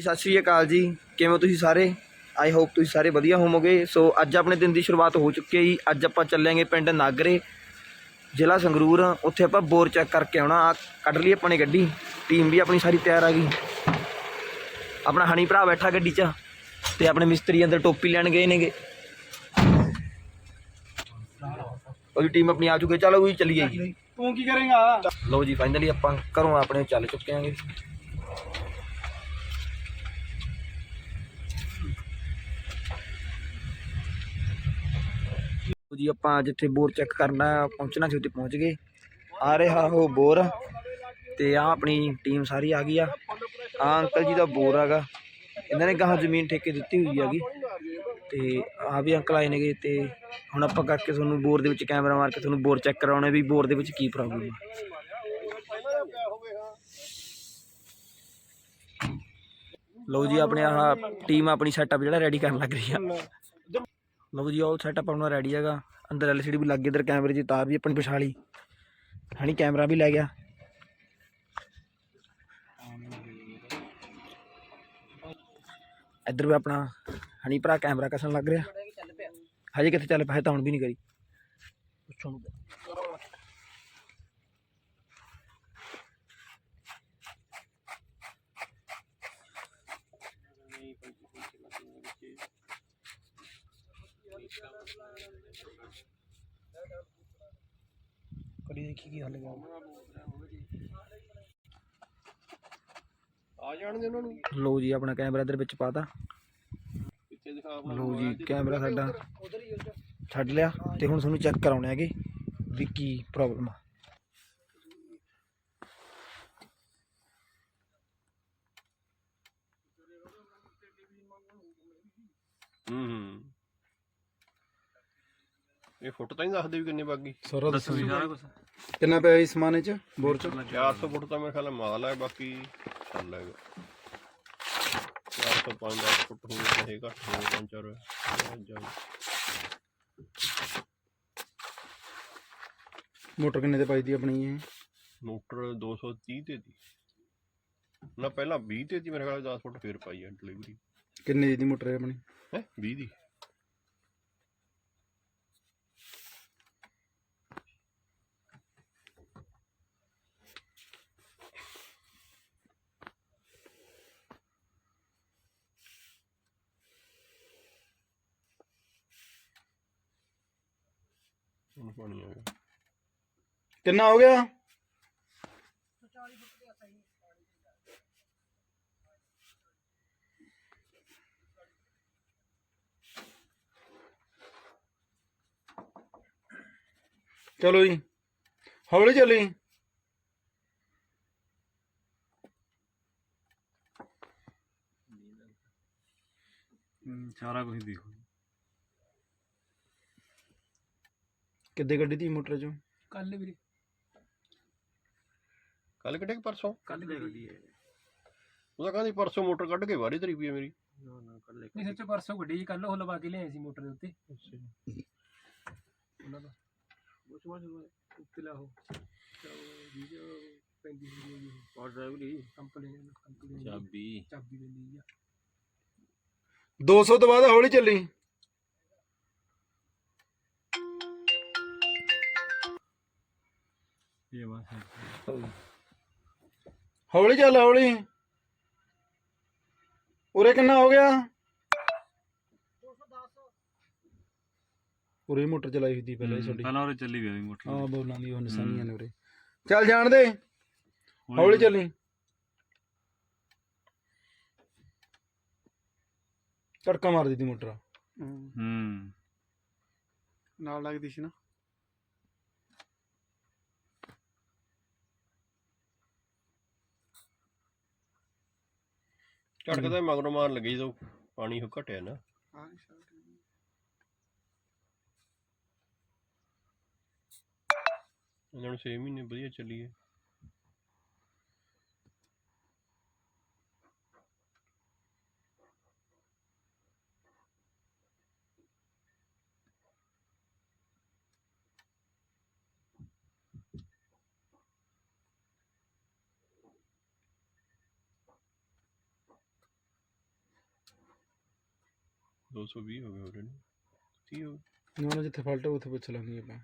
ਜੀ, ਸਤਿ ਸ਼੍ਰੀ ਅਕਾਲ ਜੀ। ਕਿਵੇਂ ਹੋ ਤੁਸੀਂ ਸਾਰੇ? ਆਈ ਹੋਪ ਤੁਸੀਂ ਸਾਰੇ ਵਧੀਆ ਹੋਵੋਗੇ। ਸੋ ਅੱਜ ਆਪਣੇ ਦਿਨ ਦੀ ਸ਼ੁਰੂਆਤ ਹੋ ਚੁੱਕੀ ਹੈ ਜੀ। ਅੱਜ ਆਪਾਂ ਚੱਲਾਂਗੇ ਪਿੰਡ ਨਾਗਰੇ ਜ਼ਿਲ੍ਹਾ ਸੰਗਰੂਰ। ਉੱਥੇ ਆਪਾਂ ਬੋਰ ਚੈੱਕ ਕਰਕੇ ਆਉਣਾ। ਆ ਕੱਢ ਲਈ ਆਪਾਂ ਨੇ ਗੱਡੀ। ਟੀਮ ਵੀ ਆਪਣੀ ਸਾਰੀ ਤਿਆਰ ਆ ਗਈ। ਆਪਣਾ ਹਣੀ ਭਰਾ ਬੈਠਾ ਗੱਡੀ 'ਚ ਤੇ ਆਪਣੇ ਮਿਸਤਰੀ ਅੰਦਰ ਟੋਪੀ ਲੈਣ ਗਏ ਨੇਗੇ। ਉਹਦੀ ਟੀਮ ਆਪਣੀ ਆ ਚੁੱਕੀ। ਚਲੋ ਵੀ ਚੱਲੀਏ ਜੀ। ਤੂੰ ਕੀ ਕਰੇਗਾ? ਲਓ ਜੀ ਫਾਈਨਲੀ ਆਪਾਂ ਘਰੋਂ ਆਪਣੇ ਚੱਲ ਚੁੱਕੇ ਆਂਗੇ। ਜੀ, ਆਪਾਂ ਜਿੱਥੇ ਬੋਰ ਚੈੱਕ ਕਰਨਾ, ਪਹੁੰਚਣਾ ਸੀ, ਉੱਥੇ ਪਹੁੰਚ ਗਏ। ਆ ਰਿਹਾ ਉਹ ਬੋਰ ਤੇ ਆ ਆਪਣੀ ਟੀਮ ਸਾਰੀ ਆ ਗਈ ਆ। ਆ ਅੰਕਲ ਜੀ ਦਾ ਬੋਰ ਹੈਗਾ ਇਹਨਾਂ ਨੇ ਗਾਹਾਂ ਜ਼ਮੀਨ ਠੇਕੇ ਦਿੱਤੀ ਹੋਈ ਹੈਗੀ ਤੇ ਆ ਵੀ ਅੰਕਲ ਆਏ ਨੇਗੇ ਤੇ ਹੁਣ ਆਪਾਂ ਕਰਕੇ ਤੁਹਾਨੂੰ ਬੋਰ ਦੇ ਵਿੱਚ ਕੈਮਰਾ ਮਾਰ ਕੇ ਤੁਹਾਨੂੰ ਬੋਰ ਚੈੱਕ ਕਰਾਉਣੇ ਵੀ ਬੋਰ ਦੇ ਵਿੱਚ ਕੀ ਪ੍ਰੋਬਲਮ ਹੈ ਲਓ ਜੀ, ਆਪਣੇ ਆਹ ਟੀਮ ਆਪਣੀ ਸੈਟਅਪ ਜਿਹੜਾ ਰੈਡੀ ਕਰਨ ਲੱਗ ਰਹੀ ਆ। ਲਓ ਜੀ, ਉਹ ਸੈਟਅਪ ਆਪਣਾ ਰੈਡੀ ਹੈਗਾ। ਅੰਦਰ ਐਲਸੀਡੀ ਵੀ ਲੱਗ ਗਈ ਇਧਰ ਕੈਮਰੇ ਦੀ ਤਾਰ ਵੀ ਆਪਣੀ ਵਿਛਾ ਲਈ ਹਣੀ ਕੈਮਰਾ ਵੀ ਲੈ ਗਿਆ। ਇੱਧਰ ਵੀ ਆਪਣਾ ਹਣੀ ਭਰਾ ਕੈਮਰਾ ਕਸਣ ਲੱਗ ਰਿਹਾ। ਹਜੇ ਕਿੱਥੇ ਚੱਲ ਪਿਆ? ਤਾਂ ਹੁਣ ਵੀ ਨਹੀਂ ਕਰੀ। ਪੁੱਛੋ ਨੂੰ ਦੇਖੀ ਕੀ ਹੱਲ ਆ ਜਾਣਗੇ ਉਹਨਾਂ ਨੂੰ? ਲਓ ਜੀ ਆਪਣਾ ਕੈਮਰਾ ਇੱਧਰ ਵਿੱਚ ਪਾਤਾ। ਪਿੱਛੇ ਦਿਖਾ ਲਓ ਜੀ ਕੈਮਰਾ ਸਾਡਾ ਛੱਡ ਲਿਆ ਤੇ ਹੁਣ ਤੁਹਾਨੂੰ ਚੈੱਕ ਕਰਾਉਣੇ ਹੈਗੇ ਵੀ ਕੀ ਪ੍ਰੋਬਲਮ ਆ ਹੂੰ ਹੂੰ ਇਹ ਫੁੱਟ ਤਾਂ ਨਹੀਂ ਦੱਸਦੇ ਵੀ ਕਿੰਨੇ ਬਾਗੀ। ਸਾਰਾ ਦੱਸੋ ਜੀ ਸਾਰਾ ਕੁਝ ਕਿੰਨਾ ਪਿਆ ਇਸ ਸਮਾਨੇ ਚ ਬੋਰ ਚ? 400 ਫੁੱਟ ਤਾਂ ਮੇਰੇ ਖਿਆਲ ਨਾਲ ਮਾਲ ਹੈ ਬਾਕੀ ਚੱਲ ਹੈਗਾ। 405 10 ਫੁੱਟ ਹੋਵੇ ਪੰਜ ਚਾਰ ਜਾਂ ਮੋਟਰ ਕਿੰਨੇ ਤੇ ਪਾਈ ਦੀ ਆਪਣੀ ਇਹ? ਮੋਟਰ 230 ਤੇ ਦੀ। ਨਾ ਪਹਿਲਾਂ 20 ਤੇ ਦੀ ਮੇਰੇ ਖਿਆਲ 10 ਫੁੱਟ ਫੇਰ ਪਾਈ ਹੈ ਡਿਲੀਵਰੀ। ਕਿੰਨੇ ਦੀ ਮੋਟਰ ਹੈ ਆਪਣੀ? ਹੈ 20 ਦੀ। ਪਾਣੀ ਆ ਗਿਆ ਕਿੰਨਾ ਹੋ ਗਿਆ? ਚਲੋ ਜੀ। ਹੌਲੀ ਚੱਲੀ। ਸਾਰਾ ਕੁਝ ਦੇਖੋ। ਕਿੱਦੇ ਗੱਡੀ ਦੀ ਮੋਟਰ ਚੋਂ? ਕੱਲ ਵੀਰੇ। ਕੱਲ ਕਿੱਡੇ ਕੁ ਪਰਸੋਂ? ਕੱਲ ਦੇ ਗੱਡੀ ਹੈ ਉਹਦਾ ਕਹਿੰਦੀ ਪਰਸੋਂ ਮੋਟਰ ਕੱਢ ਕੇ ਵਾਰੀ ਤਰੀ ਪਈ ਹੈ ਮੇਰੀ। ਨਾ ਨਾ ਕੱਲ ਨਹੀਂ ਸੱਚ ਪਰਸੋਂ ਗੱਡੀ ਜੀ ਕੱਲ ਉਹ ਲਵਾ ਕੇ ਲਿਆਏ ਸੀ ਮੋਟਰ ਦੇ ਉੱਤੇ। ਉਹਨਾਂ ਦਾ। ਉਸ ਵਾਰ ਉੱਤੇ ਲਾ ਹੋ ਜੀ ਜੋ ਪੈਂਦੀ ਹੁੰਦੀ ਹੈ ਜੀ ਪਾਵਰ ਡਰਾਈਵਰੀ ਕੰਪਨੀ ਕੰਪਨੀ ਚਾਬੀ। ਚਾਬੀ ਪੈਂਦੀ ਆ। 200 ਤੋਂ ਬਾਅਦ ਹੌਲੀ ਚੱਲੀ। ਇਹ ਬਸ ਹੌਲੀ ਚੱਲ ਹੌਲੀ। ਉਰੇ ਕਿੰਨਾ ਹੋ ਗਿਆ? ਉਰੇ ਮੋਟਰ ਚਲਾਈ ਸੀ ਪਹਿਲਾਂ ਹੀ ਤੁਹਾਡੀ ਪਹਿਲਾਂ ਉਹ ਚੱਲੀ ਗਈ ਮੋਟਰ। ਹਾਂ ਬੋਲਾਂ ਦੀ ਉਹ ਨਿਸ਼ਾਨੀਆਂ ਨੇ ਉਰੇ। ਚੱਲ ਜਾਣ ਦੇ। ਹੌਲੀ ਚੱਲੀ। ਝਟਕਾ ਮਾਰ ਦਿੱਤੀ ਮੋਟਰ। ਹੂੰ। ਨਾਲ ਲੱਗਦੀ ਸੀ ਨਾ। ਝਟਕਦਾ ਮਗਰੋਂ ਮਾਰਨ ਲੱਗੀ ਜਦੋਂ ਪਾਣੀ ਹੋ ਘਟਿਆ ਨਾ। ਇਹਨਾਂ ਨੂੰ 6 ਮਹੀਨੇ ਵਧੀਆ ਚੱਲੀ ਹੈ 220 ਹੋ ਗਏ ਉਹਦੇ ਨੇ 30 ਹੋ ਗਏ। ਨਾ ਜਿੱਥੇ ਫਾਲਟ ਹੋਊ ਉੱਥੇ ਪੁੱਛ ਲਾਂਗੇ ਆਪਾਂ।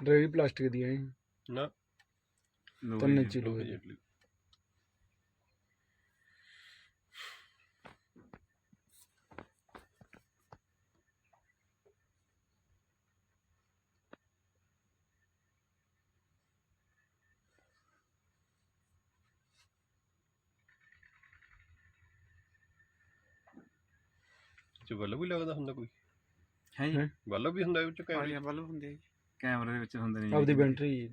ਡਰਾਈਵ ਪਲਾਸਟਿਕ ਦੀ ਹੈ। ਨਾ। ਤਿੰਨ ਚ ਬੱਲਬ ਵੀ ਲੱਗਦਾ ਹੁੰਦਾ ਕੋਈ? ਹੈ ਜੀ। ਹੈਂ? ਬੱਲਬ ਵੀ ਹੁੰਦਾ ਇਹ ਚ ਕੈਮਰੇ ਹਾਂ ਬਲਬ ਹੁੰਦੇ ਆ ਜੀ। ਕੈਮਰੇ ਦੇ ਵਿੱਚ ਹੁੰਦੇ ਨੇ ਆਪਦੀ ਬੈਟਰੀ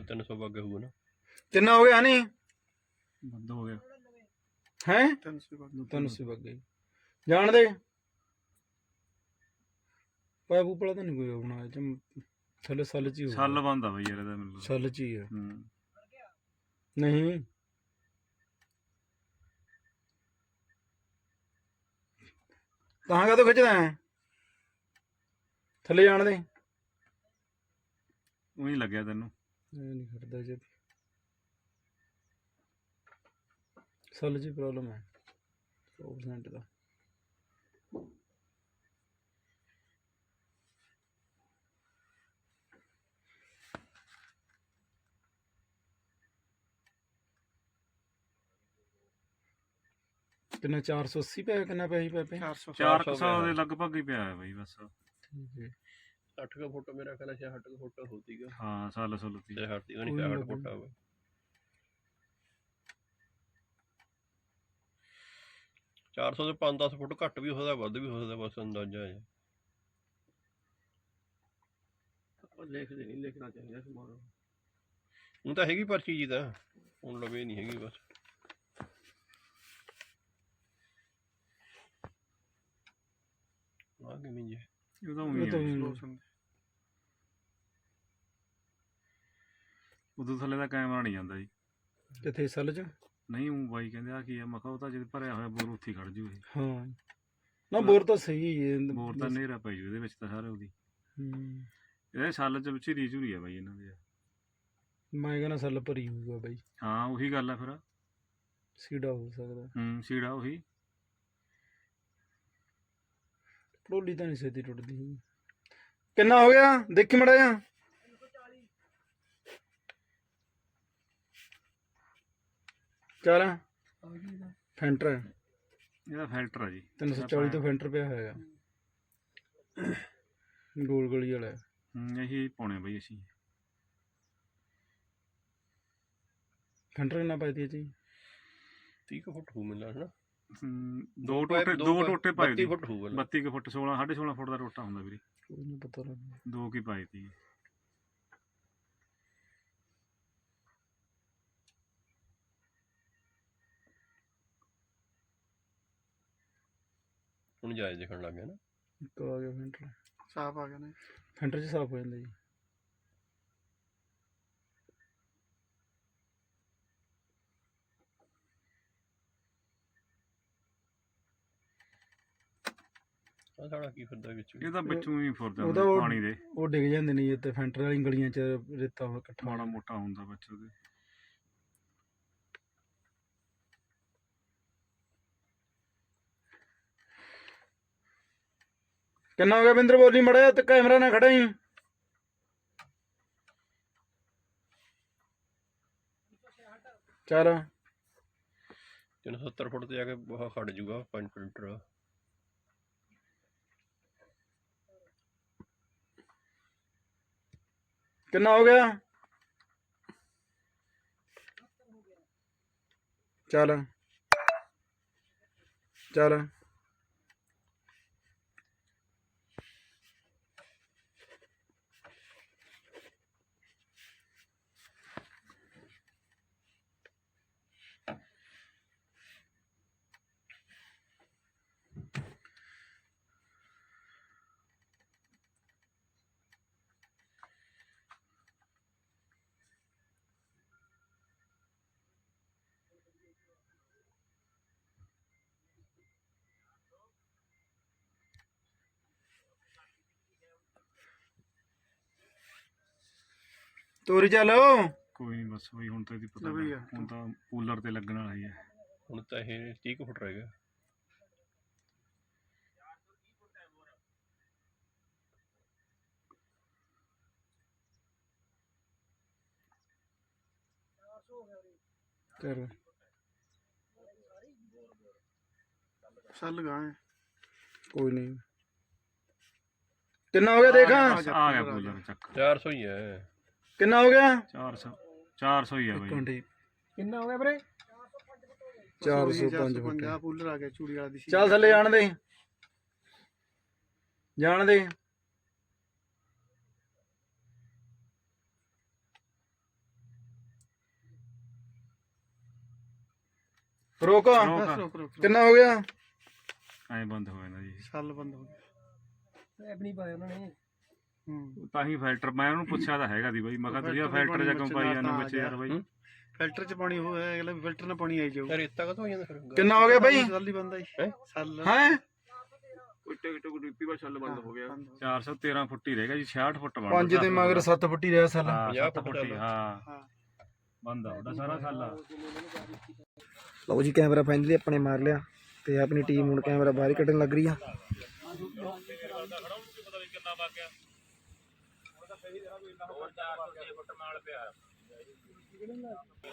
ਦੋ 300 ਬੱਗੇ ਹੋਊਗਾ ਨਾ। ਕਿੰਨਾ ਹੋ ਗਿਆ ਨਹੀਂ? ਬੰਦ ਹੋ ਗਿਆ। ਹੈ? 300 ਸੀ ਵਗ। ਗਈ ਜਾਣ ਦੇ। ਪਾਇਪ ਉਪਲਾ ਤਾਂ ਨਹੀਂ ਕੋਈ ਬਣਾ ਜਮ ਥੱਲੇ ਸੱਲ ਚ ਹੀ ਹੋਊਗਾ। ਸੱਲ ਬੰਦ ਆ ਬਈ ਯਾਰ ਇਹਦਾ ਮੈਨੂੰ। ਸੱਲ ਚ ਹੀ ਹੈ ਹੂੰ। ਨਹੀਂ। ਤਾਂ ਕਾ ਖਿੱਚਦਾ ਹੈ? ਥੱਲੇ ਜਾਣ ਦੇ। ਇਹ ਉਹੀ ਲੱਗਿਆ ਤੈਨੂੰ। ਨਹੀਂ ਖੜਦਾ ਜੇ। ਸੱਲ ਚ ਪ੍ਰੋਬਲਮ ਹੈ। 100% ਦਾ। ਕਿੰਨਾ 480 ਪਿਆ ਕਿੰਨਾ ਪਿਆ ਸੀ ਪੈਪੇ? 400 ਦੇ ਲਗਭਗ ਹੀ ਪਿਆ ਹੈ ਬਈ ਬਸ। ਠੀਕ ਹੈ। 60 का फोटो मेरा ख्याल है 60 का फोटो होती है ਹਾਂ ਸੱਲ ਸੁਲਤੀ 60 ਦੀ ਉਹਨੇ ਕੋਈ 60 ਨਾ ਫੋਟੋ ਹੋਵੇ ਚਾਰ ਸੌ ਦੇ 5-10 ਫੁੱਟ ਘੱਟ ਵੀ ਹੋ ਸਕਦਾ ਵੱਧ ਵੀ ਹੋ ਸਕਦਾ ਬਸ ਅੰਦਾਜ਼ਾ ਹੈ ਲਿਖਦੇ ਨਹੀਂ ਲਿਖਣਾ ਚਾਹੀਦਾ ਸਮਾਨ ਹੁਣ ਤਾਂ ਹੈਗੀ ਪਰਚੀ ਜੀ ਤਾਂ ਹੁਣ ਲਵੇ ਨਹੀਂ ਹੈਗੀ ਬਸ ਆ ਕਿਵੇਂ ਜੀ ਉਹ ਤਾਂ ਇਹ ਤਾਂ ਉਹੀ ਵੀ ਉਦੋਂ ਥੱਲੇ ਦਾ ਕੈਮਰਾ ਨਹੀਂ ਜਾਂਦਾ ਜੀ। ਕਿੱਥੇ ਸੱਲ ਚ? ਨਹੀਂ ਉਹ ਬਾਈ ਕਹਿੰਦੇ ਆ ਕੀ ਆ ਮੈਂ ਕਿਹਾ ਉਹ ਤਾਂ ਜਦ ਭਰਿਆ ਹੋਇਆ ਬੋਰ ਉੱਥੇ ਹੀ ਖੜ ਜੂ ਇਹ। ਹਾਂ। ਨਾ ਬੋਰ ਤਾਂ ਸਹੀ ਹੈ ਬੋਰ ਤਾਂ ਨੇਰਾ ਪਈ ਜੂ ਇਹਦੇ ਵਿੱਚ ਤਾਂ ਸਾਰੇ ਉਹਦੀ। ਹੂੰ। ਇਹਦੇ ਸਾਲ ਚ ਵਿੱਚ ਰੀਚ ਹੋਈ ਆ ਬਾਈ ਇਹਨਾਂ ਦੇ। ਮੈਂ ਕਹਿੰਦਾ ਸੱਲ ਭਰੀ ਹੋਊਗਾ ਬਾਈ। ਹਾਂ ਉਹੀ ਗੱਲ ਆ ਫਿਰ। ਸੀੜਾ ਹੋ ਸਕਦਾ। ਹੂੰ ਸੀੜਾ ਉਹੀ। ਪੜੋਲੀ ਤਾਂ ਨਹੀਂ ਛੇਤੀ ਟੁੱਟਦੀ। ਕਿੰਨਾ ਹੋ ਗਿਆ? ਦੇਖੀ ਮੜਾ ਜਾ ਚੱਲ ਆ ਗਈ ਇਹਦਾ ਫੈਂਟਰ ਹੈ। ਇਹਦਾ ਫਿਲਟਰ ਆ ਜੀ। 340 ਤੋਂ ਫੈਂਟਰ ਪਿਆ ਹੋਏਗਾ ਗੋਲ ਗਲੀ ਵਾਲਾ। ਹੈ। ਹੂੰ ਇਹੀ ਪਾਉਣੇ ਬਾਈ ਅਸੀਂ। ਫੈਂਟਰ ਕਿੰਨਾ ਪਾਈ ਦੀ ਜੀ? 30 ਕੁ ਫੁੱਟ ਹੋ ਮਿਲਣਾ ਹੈ ਨਾ ਹੂੰ, ਦੋ ਪਾਈਪ- ਟੋਟੇ ਦੋ ਟੋਟੇ ਪਾਏ 32 ਫੁੱਟ ਹੋਊਗਾ 32 ਕੁ ਫੁੱਟ 16 16.5 ਫੁੱਟ ਦਾ ਟੋਟਾ ਹੁੰਦਾ ਵੀਰੇ। ਕੋਈ ਨਹੀਂ ਪਤਾ ਲੱਗ ਦੋ ਕੀ ਪਾਏ ਹੁਣ ਜਾਇਜ਼ ਦਿਖਣ ਲੱਗ ਗਿਆ ਨਾ। ਇੱਕ ਆ ਗਿਆ ਫੈਂਟਰ। ਸਾਫ਼ ਆ ਗਿਆ ਨਾ। ਫੈਂਟਰ ਚ ਸਾਫ਼ ਹੋ ਜਾਂਦਾ ਜੀ। ਆ ਸਾਡਾ ਕੀ ਫਿਰਦਾ ਵਿੱਚ ਇਹ ਤਾਂ ਵਿੱਚੋਂ ਹੀ ਫੁਰਦਾ ਉਹਦਾ ਹੁੰਦਾ ਉਹ- ਪਾਣੀ ਦੇ। ਉਹ ਡਿੱਗ ਜਾਂਦੇ ਨੇ ਜੀ ਤੇ ਫੈਂਟਰ ਵਾਲੀ ਗਲੀਆਂ ਚ ਰੇਤਾ ਹੋ ਇਕੱਠਾ। ਮਾੜਾ ਮੋਟਾ ਹੁੰਦਾ ਵਿੱਚ ਉਹਦੇ। ਕਿੰਨਾ ਹੋ ਗਿਆ ਬਿੰਦਰ ਬੋਲੀ ਮੜਾ ਤੇ ਕੈਮਰਾ ਨਾਲ ਖੜਾ ਹੀ। ਚੱਲ। 370 ਫੁੱਟ ਤੇ ਜਾ ਕੇ ਬਹੁਤ ਖੜ ਜੂਗਾ 5 ਫਿਲਟਰ ਕਿੰਨਾ ਹੋ ਗਿਆ? ਚੱਲ। ਚੱਲ। ਤੋਰੀ ਚੱਲ। ਕੋਈ ਨਹੀਂ ਬਸ ਬਈ ਹੁਣ ਤਾਂ ਇਹਦੀ ਪਤਾ ਲੱਗ ਹੁਣ ਤਾਂ ਕੂਲਰ ਤੇ ਲੱਗਣ ਵਾਲਾ ਹੀ ਹੁਣ ਤਾਂ ਇਹ 30 ਕੁ ਫੁੱਟ ਰਹਿ ਗਿਆ। ਸੱਲ ਕੋਈ ਨਹੀਂ। ਕਿੰਨਾ ਹੋ ਗਿਆ ਦੇਖਾਂ। ਆ ਗਿਆ ਕੂਲਰ ਚੱਕ। 400 ਹੀ ਹੈ। ਕਿੰਨਾ ਹੋ ਗਿਆ? 400 400 ਹੀ ਆ ਬਾਈ। ਘੰਟੇ ਕਿੰਨਾ ਹੋ ਗਿਆ ਵੀਰੇ? 405 ਫੁੱਟ। ਪੂਲਰ ਆ ਗਿਆ ਚੂੜੀ ਵਾਲਾ ਦੀ ਸੀ ਚੱਲ ਥੱਲੇ ਜਾਣ ਦੇ। ਜਾਣ ਦੇ। ਰੋਕ। ਕਿੰਨਾ ਹੋ ਗਿਆ? ਐ ਬੰਦ ਹੋ ਜਾਂਦਾ ਜੀ। ਸੱਲ ਬੰਦ ਹੋ ਗਿਆ। ਐਬ ਨਹੀਂ ਪਾਇਆ ਉਹਨਾਂ ਨੇ। ਤਾਂ ਹੀ ਫਿਲਟਰ ਮੈਂ ਉਹਨੂੰ ਪੁੱਛਿਆ ਤਾਂ ਹੈਗਾ ਦੀ ਬਾਈ ਮੈਂ ਕਿਹਾ ਤੁਸੀਂ ਫਿਲਟਰ ਜਾਂ ਕਿਉਂ ਪਾਈ ਜਾਂਦੇ ਵਿੱਚ ਯਾਰ ਬਾਈ? ਫਿਲਟਰ ਚ ਪਾਣੀ ਹੋਇਆ ਅਗਲਾ ਫਿਲਟਰ ਨਾਲ ਪਾਣੀ ਆਈ ਜਾਊ। ਯਾਰ ਰੇਤਾ ਕਦੋਂ ਹੋ ਜਾਂਦਾ ਫਿਰ? ਕਿੰਨਾ ਹੋ ਗਿਆ ਬਾਈ? ਸੱਲ ਹੀ ਬੰਦਾ ਹੈਂ? ਸੱਲ। ਹੈ? ਕੋਈ ਟਿਕ ਟਿਕ ਡਿੱਪੀ ਵਾ ਛੱਲ ਬੰਦ ਹੋ ਗਿਆ। 413 ਫੁੱਟ ਹੀ ਰਹਿ ਗਿਆ ਜੀ 66 ਫੁੱਟ ਬਣਦਾ ਪੰਜ ਦੇ ਮਗਰ 7 ਫੁੱਟੀ ਰਿਹਾ ਸਾਲਾ। ਹਾਂ 50 ਸੱਤ ਫੁੱਟ ਹੀ ਹਾਂ। ਹਾਂ। ਬੰਦ ਆ ਉਹਦਾ ਸਾਰਾ ਸਾਲਾ। ਲਓ ਜੀ ਕੈਮਰਾ ਫਾਈਨਲੀ ਆਪਣੇ ਮਾਰ ਲਿਆ ਤੇ ਆਪਣੀ ਟੀਮ ਹੁਣ ਕੈਮਰਾ ਬਾਹਰ ਹੀ ਕੱਢਣ ਲੱਗ ਰਹੀ ਆ।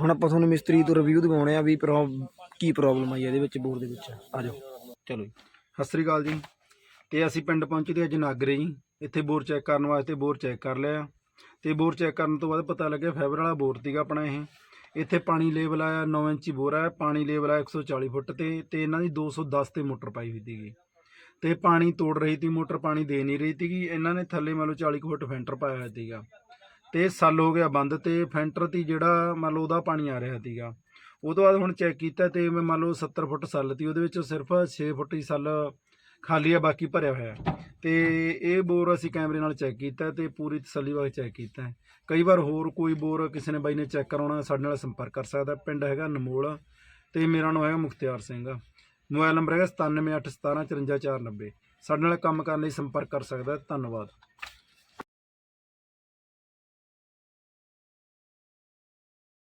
ਹੁਣ ਆਪਾਂ ਤੁਹਾਨੂੰ ਮਿਸਤਰੀ ਤੋਂ ਰਿਵਿਊ ਦਿਵਾਉਣੇ ਆ ਵੀ ਪ੍ਰੋਬ ਕੀ ਪ੍ਰੋਬਲਮ ਆਈ ਇਹਦੇ ਵਿੱਚ ਬੋਰ ਦੇ ਵਿੱਚ। ਆ ਜਾਓ। ਚਲੋ ਜੀ। ਸਤਿ ਸ੍ਰੀ ਅਕਾਲ ਜੀ। ਤੇ ਅਸੀਂ ਪਿੰਡ ਪਹੁੰਚੇ ਤੇ ਅੱਜ ਨਾਗਰੇ ਜੀ। ਇੱਥੇ ਬੋਰ ਚੈੱਕ ਕਰਨ ਵਾਸਤੇ ਬੋਰ ਚੈੱਕ ਕਰ ਲਿਆ। ਤੇ ਬੋਰ ਚੈੱਕ ਕਰਨ ਤੋਂ ਬਾਅਦ ਪਤਾ ਲੱਗਿਆ ਫਾਈਬਰ ਵਾਲਾ ਬੋਰ ਸੀਗਾ ਆਪਣਾ ਇਹ। ਇੱਥੇ ਪਾਣੀ ਲੇਵਲ ਆਇਆ 9 ਇੰਚੀ ਬੋਰ ਆ ਪਾਣੀ ਲੈਵਲ ਆ 140 ਫੁੱਟ ਤੇ ਤੇ ਇਹਨਾਂ ਦੀ 210 ਤੇ ਮੋਟਰ ਪਾਈ ਹੋਈ ਸੀਗੀ। ਤੇ ਪਾਣੀ ਤੋੜ ਰਹੀ ਸੀ, ਮੋਟਰ ਪਾਣੀ ਦੇ ਨਹੀਂ ਰਹੀ ਸੀਗੀ। ਇਹਨਾਂ ਨੇ ਥੱਲੇ ਮੰਨ ਲਓ 40 ਫੁੱਟ ਫੈਂਟਰ ਪਾਇਆ ਹੋਇਆ ਸੀਗਾ। ਤੇ ਸੱਲ ਹੋ ਗਿਆ ਬੰਦ ਤੇ ਫੈਂਟਰ ਤੀ ਜਿਹੜਾ ਮੰਨ ਲਓ ਉਹਦਾ ਪਾਣੀ ਆ ਰਿਹਾ ਸੀਗਾ। ਉਹ ਤੋਂ ਬਾਅਦ ਹੁਣ ਚੈੱਕ ਕੀਤਾ ਤੇ ਮੈਂ ਮੰਨ ਲਓ 70 ਫੁੱਟ ਸੱਲ ਤੀ ਉਹਦੇ ਵਿੱਚ ਸਿਰਫ 6 ਫੁੱਟ ਹੀ ਸੱਲ ਖਾਲੀ ਆ, ਬਾਕੀ ਭਰਿਆ ਹੋਇਆ। ਤੇ ਇਹ ਬੋਰ ਅਸੀਂ ਕੈਮਰੇ ਨਾਲ ਚੈੱਕ ਕੀਤਾ ਤੇ ਪੂਰੀ ਤਸੱਲੀ ਵਾਂਗ ਚੈੱਕ ਕੀਤਾ। ਕਈ ਵਾਰ ਹੋਰ ਕੋਈ ਬੋਰ ਕਿਸੇ ਨੇ ਬਾਈ ਨੇ ਚੈੱਕ ਕਰਾਉਣਾ, ਸਾਡੇ ਨਾਲ ਸੰਪਰਕ ਕਰ ਸਕਦਾ। ਪਿੰਡ ਹੈਗਾ ਨਮੋਲ ਤੇ ਮੇਰਾ ਨਾਮ ਹੈਗਾ ਮੁਖਤਿਆਰ ਸਿੰਘ। ਮੋਬਾਈਲ ਨੰਬਰ ਹੈਗਾ 9781175490 ਸਾਡੇ ਨਾਲ ਕੰਮ ਕਰਨ ਲਈ ਸੰਪਰਕ ਕਰ ਸਕਦਾ ਧੰਨਵਾਦ।